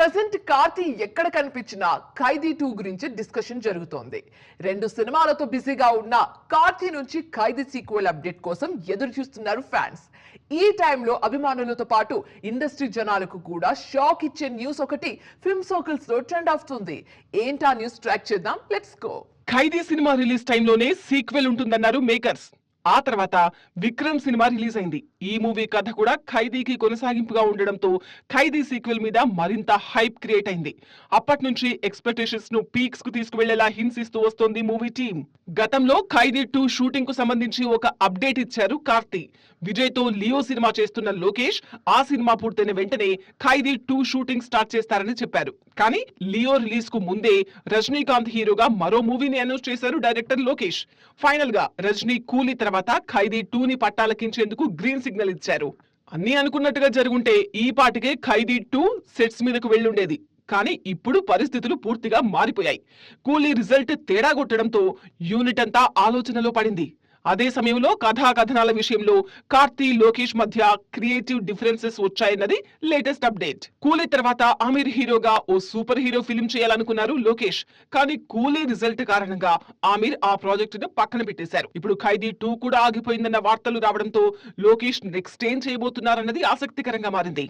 Present Karthi ఎక్కడ కనిపించినా ఖైదీ two గురించి డిస్కషన్ జరుగుతోంది. రెండు సినిమాలతో బిజీగా ఉన్న కార్తీ నుంచి ఖైదీ సీక్వెల్ అప్డేట్ కోసం ఎదురు చూస్తున్నారు ఫ్యాన్స్. ఈ టైంలో అభిమానులతో పాటు ఇండస్ట్రీ జనాలకు కూడా షాక్ ఇచ్చే న్యూస్ ఒకటి ఫిల్మ్ సర్కిల్స్లో ట్రెండ్ అవుతుంది. ఏంటా న్యూస్ ట్రాక్ చేద్దాం? Let's go Khaidi cinema release టైంలోనే సీక్వెల్ ఉంటుందన్నారు మేకర్స్. ఆ తర్వాత విక్రమ్ సినిమా రిలీజ్ అయింది. ఈ మూవీ కథ కూడా ఖైదీకి కొనసాగింపుగా ఉండడంతో ఖైదీ సీక్వెల్ మీద మరింత హైప్ క్రియేట్ అయింది. అప్పటి నుంచి ఎక్స్పెక్టేషన్స్ను పీక్స్కు తీసుకువెళ్ళేలా హింసిస్తూ వస్తోంది మూవీ టీమ్ గతంలో ఖైదీ టూ షూటింగ్కు సంబంధించి ఒక అప్డేట్ ఇచ్చారు కార్తీ. విజయ్తో లియో సినిమా చేస్తున్న లోకేష్ ఆ సినిమా పూర్తయిన వెంటనే ఖైదీ టూ షూటింగ్ స్టార్ట్ చేస్తారని చెప్పారు. కానీ లియో రిలీజ్కు ముందే రజనీకాంత్ హీరోగా మరో మూవీని అనౌన్స్ చేశారు డైరెక్టర్ లోకేష్. ఫైనల్గా రజనీ కూలీ తర్వాత ఖైదీ టూని పట్టాలకించేందుకు గ్రీన్ సిగ్నల్ ఇచ్చారు. అన్ని అనుకున్నట్టుగా జరుగుంటే ఈ పాటికే ఖైదీ టూ సెట్స్ మీదకు వెళ్ళుండేది. కానీ ఇప్పుడు పరిస్థితులు పూర్తిగా మారిపోయాయి. కూలీ రిజల్ట్ తేడా కొట్టడంతో యూనిట్ అంతా ఆలోచనలో పడింది. అదే సమయంలో కథాకథనాల విషయంలో కార్తీ లోకేష్ మధ్య క్రియేటివ్ డిఫరెన్సెస్ వచ్చాయన్నది లేటెస్ట్ అప్డేట్. కూలీ తర్వాత ఆమిర్ హీరోగా ఓ సూపర్ హీరో ఫిల్మ్ చేయాలనుకున్నారు లోకేష్. కానీ కూలీ రిజల్ట్ కారణంగా ఆమిర్ ఆ ప్రాజెక్ట్ను పక్కన పెట్టేశారు. ఇప్పుడు ఖైదీ టూ కూడా ఆగిపోయిందన్న వార్తలు రావడంతో లోకేష్ నెక్స్ట్ ఏం చేయబోతున్నారన్నది ఆసక్తికరంగా మారింది.